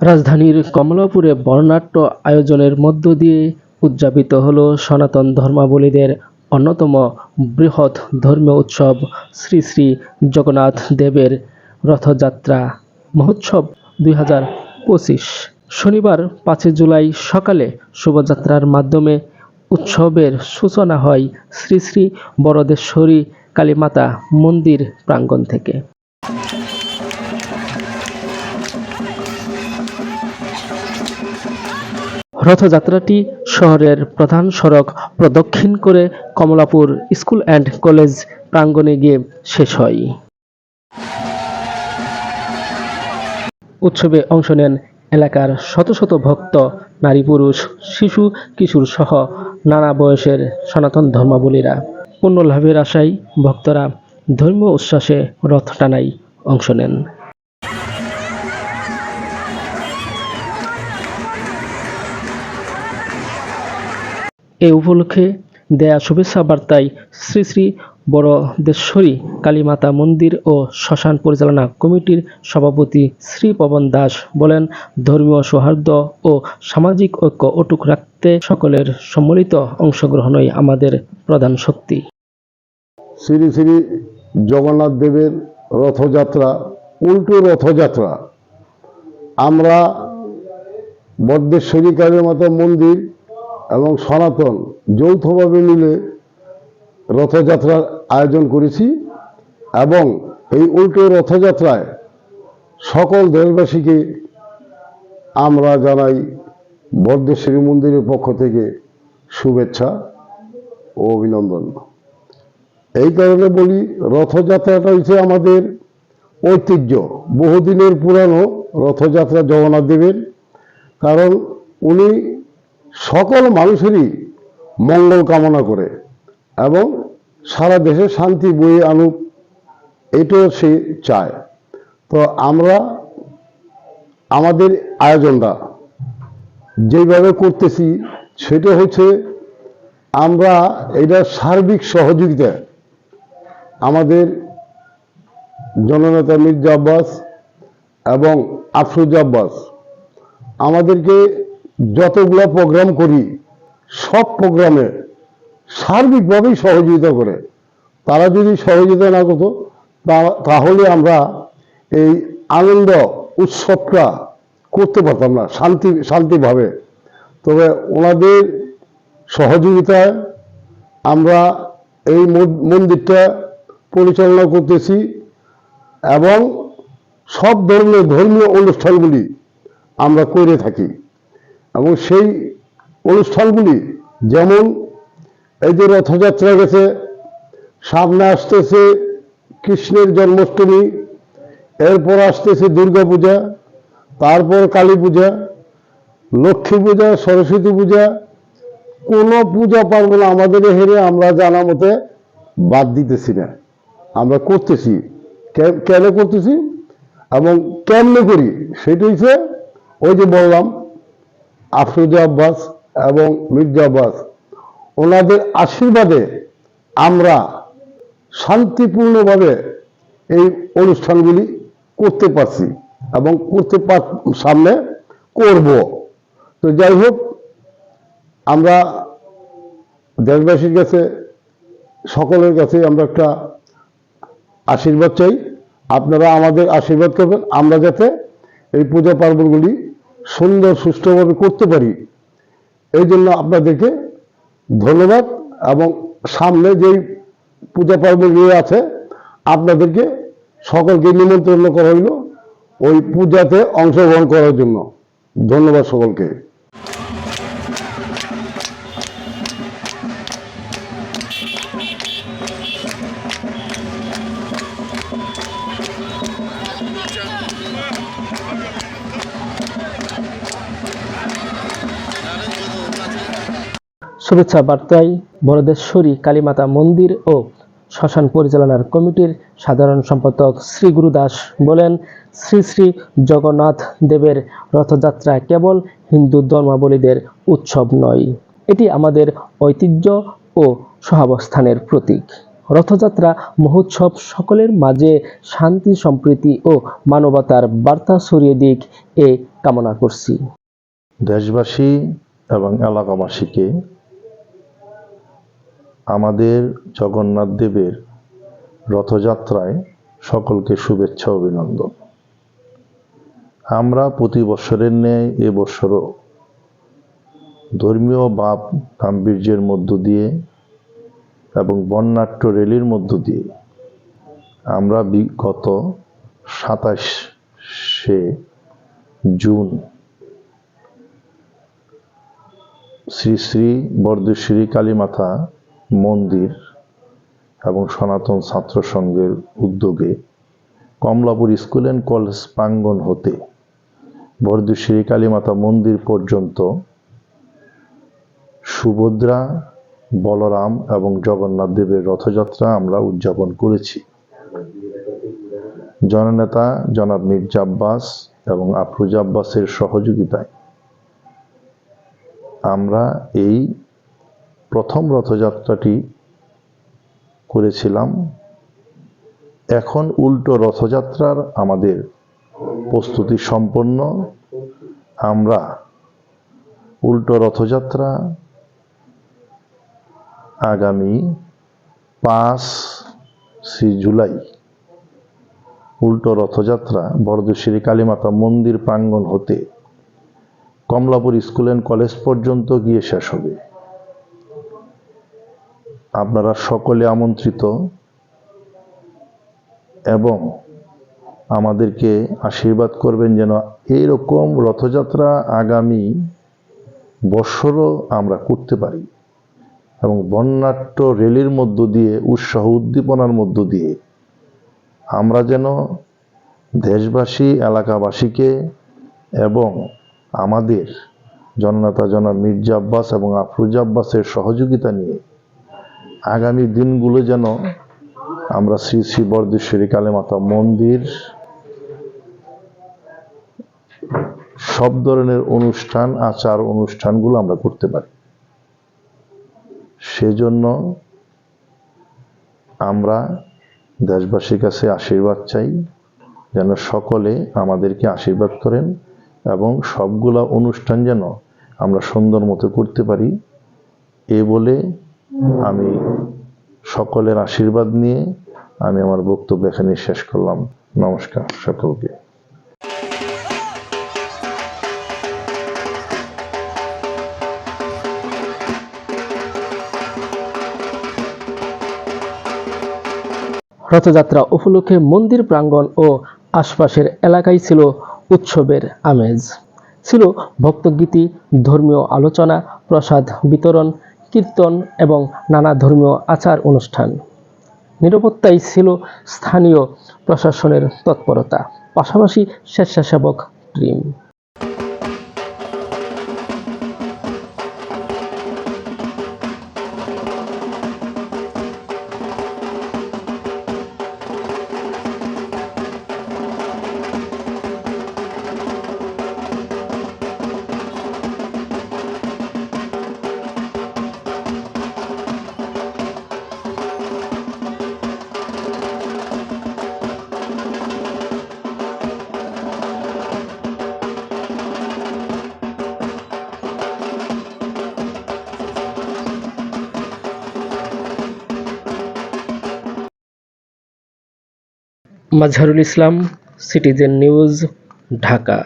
রাজধানীর কমলাপুরে বর্ণাঢ্য আয়োজনের মধ্য দিয়ে উদযাপিত হলো সনাতন ধর্মাবলীদের অন্যতম বৃহৎ ধর্মীয় উৎসব শ্রী শ্রী জগন্নাথ দেবের রথযাত্রা মহোৎসব দুই হাজার পঁচিশ। শনিবার পাঁচই জুলাই সকালে শোভাযাত্রার মাধ্যমে উৎসবের সূচনা হয় শ্রী শ্রী বরদেশ্বরী কালীমাতা মন্দির প্রাঙ্গণ থেকে। রথযাত্রাটি শহরের প্রধান সড়ক প্রদক্ষিণ করে কমলাপুর স্কুল অ্যান্ড কলেজ প্রাঙ্গণে গিয়ে শেষ হয়। উৎসবে অংশ নেন এলাকার শত শত ভক্ত, নারী পুরুষ, শিশু, কিশোর সহ নানা বয়সের সনাতন ধর্মাবলীরা। পুণ্য লাভের আশায় ভক্তরা ধর্মীয় উচ্ছ্বাসে রথ টানায় অংশ নেন। এ উপলক্ষে দেয়া শুভেচ্ছা বার্তায় শ্রী শ্রী বড়দেশ্বরী কালীমাতা মন্দির ও শ্মশান পরিচালনা কমিটির সভাপতি শ্রী পবন দাস বলেন, ধর্মীয় সৌহার্দ্য ও সামাজিক ঐক্য অটুক রাখতে সকলের সম্মিলিত অংশগ্রহণই আমাদের প্রধান শক্তি। শ্রী শ্রী জগন্নাথ দেবের রথযাত্রা, উল্টো রথযাত্রা। আমরা বদ্রেশ্বরী কালী মাতা মন্দির এবং সনাতন যৌথভাবে মিলে রথযাত্রার আয়োজন করেছি এবং এই উল্টো রথযাত্রায় সকল দেশবাসীকে আমরা জানাই বদ্রেশ্বরী মন্দিরের পক্ষ থেকে শুভেচ্ছা ও অভিনন্দন। এই কারণে বলি, রথযাত্রাটা হচ্ছে আমাদের ঐতিহ্য। বহুদিনের পুরানো রথযাত্রা জগন্নাথ দেবের। কারণ উনি সকল মানুষেরই মঙ্গল কামনা করে এবং সারা দেশে শান্তি বয়ে আনুক, এটাও সে চায়। তো আমরা আমাদের আয়োজনটা যেভাবে করতেছি, সেটা হচ্ছে আমরা এটা সার্বিক সহযোগিতা আমাদের জননেতা মির্জা আব্বাস এবং আফরুজ আব্বাস আমাদেরকে যতগুলো প্রোগ্রাম করি, সব প্রোগ্রামে সার্বিকভাবেই সহযোগিতা করে। তারা যদি সহযোগিতা না করতো তাহলে আমরা এই আনন্দ উৎসবটা করতে পারতাম না, শান্তি, শান্তিভাবে। তবে ওনাদের সহযোগিতায় আমরা এই মন- মন্দিরটা পরিচালনা করতেছি এবং সব ধরনের ধর্মীয় অনুষ্ঠানগুলি আমরা করে থাকি। এবং সেই অনুষ্ঠানগুলি যেমন এই যে রথযাত্রা গেছে, সামনে আসতেছে কৃষ্ণের জন্মাষ্টমী, এরপর আসতেছে দুর্গা পূজা, তারপর কালী পূজা, লক্ষ্মী পূজা, সরস্বতী পূজা, কোনো পূজা পার্বণ আমাদের হেরে আমরা জানা মতে বাদ দিতেছি না। আমরা করতেছি। কেন করতেছি? এবং কেমনে করি? সেটা হচ্ছে ওই যে বললাম আফরোজা আব্বাস এবং মির্জা আব্বাস। ওনাদের আশীর্বাদে আমরা শান্তিপূর্ণভাবে এই অনুষ্ঠানগুলি করতে পারছি এবং করতে পার সামনে করব। তো যাই হোক, আমরা দেশবাসীর কাছে, সকলের কাছে আমরা একটা আশীর্বাদ চাই। আপনারা আমাদের আশীর্বাদ করবেন। আমরা যাতে এই পূজা পার্বণগুলি সুন্দর, সুষ্ঠুভাবে করতে পারি। এই জন্য আপনাদেরকে ধন্যবাদ এবং সামনে যেই পূজা পার্বণগুলি আছে, আপনাদেরকে সকলকে নিমন্ত্রণ করা হইল ওই পূজাতে অংশগ্রহণ করার জন্য। ধন্যবাদ সকলকে। শুভেচ্ছা বার্তায় বরদেশ্বরী কালীমাতা মন্দির ও শ্মশান পরিচালনার কমিটির সাধারণ সম্পাদক শ্রী গুরুদাস বলেন, শ্রী শ্রী জগন্নাথ দেবের রথযাত্রা কেবল হিন্দু ধর্মাবলীদের উৎসব নয়, এটি আমাদের ঐতিহ্য ও সহাবস্থানের প্রতীক। রথযাত্রা, মহোৎসব সকলের মাঝে শান্তি, সম্প্রীতি ও মানবতার বার্তা ছড়িয়ে দিক এ কামনা করছি। দেশবাসী এবং এলাকাবাসীকে আমাদের জগন্নাথ দেবের রথযাত্রায় সকলকে শুভেচ্ছা অভিনন্দন। আমরা প্রতি বছরের ন্যায় এবছরও ধর্মীয় বাপ গাম্ভীর্যের মধ্য দিয়ে এবং বর্ণাঢ্য রেলির মধ্য দিয়ে আমরা বিগত সাতাশে জুন শ্রী শ্রী বরদেশ্বরী কালীমাতা মন্দির এবং সনাতন ছাত্র সংঘের উদ্যোগে কমলাপুর স্কুল অ্যান্ড কলেজ প্রাঙ্গণ হতে বরদেশ্বরী কালীমাতা মন্দির পর্যন্ত সুভদ্রা, বলরাম এবং জগন্নাথ দেবের রথযাত্রা আমরা উদযাপন করেছি। জননেতা জনাব মির্জা আব্বাস এবং আফরুজা আব্বাসের সহযোগিতায় আমরা এই প্রথম রথযাত্রাটি করেছিলাম। এখন উল্টো রথযাত্রার আমাদের প্রস্তুতি সম্পন্ন। আমরা উল্টো রথযাত্রা আগামী পাঁচ জুলাই। উল্টো রথযাত্রা বরদেশ্বরী কালীমাতা মন্দির প্রাঙ্গণ হতে কমলাপুর স্কুল অ্যান্ড কলেজ পর্যন্ত গিয়ে শেষ হবে। আপনারা সকলে আমন্ত্রিত এবং আমাদেরকে আশীর্বাদ করবেন যেন এইরকম রথযাত্রা আগামী বৎসরও আমরা করতে পারি এবং বর্ণাঢ্য রেলির মধ্য দিয়ে, উৎসাহ উদ্দীপনার মধ্য দিয়ে আমরা যেন দেশবাসী, এলাকাবাসীকে এবং আমাদের জননেতা জনাব মির্জা আব্বাস এবং আফরুজা আব্বাসের সহযোগিতা নিয়ে আগামী দিনগুলো যেন আমরা শ্রী শ্রী বরদেশ্বরী কালীমাতা মন্দির সব ধরনের অনুষ্ঠান, আচার অনুষ্ঠানগুলো আমরা করতে পারি। সেজন্য আমরা দেশবাসীর কাছে আশীর্বাদ চাই, যেন সকলে আমাদেরকে আশীর্বাদ করেন এবং সবগুলা অনুষ্ঠান যেন আমরা সুন্দর মতো করতে পারি, এ বলে আমি সকলের আশীর্বাদ নিয়ে আমি আমার বক্তব্য এখানে শেষ করলাম। নমস্কার সকলকে। রথযাত্রা উপলক্ষে মন্দির প্রাঙ্গণ ও আশপাশের এলাকায় ছিল উৎসবের আমেজ। ছিল ভক্তগীতি, ধর্মীয় আলোচনা, প্রসাদ, বিতরণ কীর্তন এবং নানা ধর্মীয় আচার অনুষ্ঠান। নিরাপত্তাই ছিল স্থানীয় প্রশাসনের তৎপরতা পাশাপাশি স্বেচ্ছাসেবক team. Mazharul Islam citizen news Dhaka.